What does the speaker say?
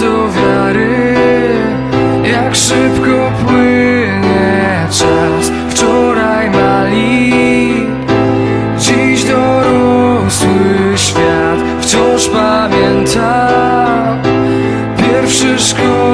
do wiary. Jak szybko płynie czas Wczoraj mali. Dziś dorosły świat Wciąż pamiętam Pierwszy szkoły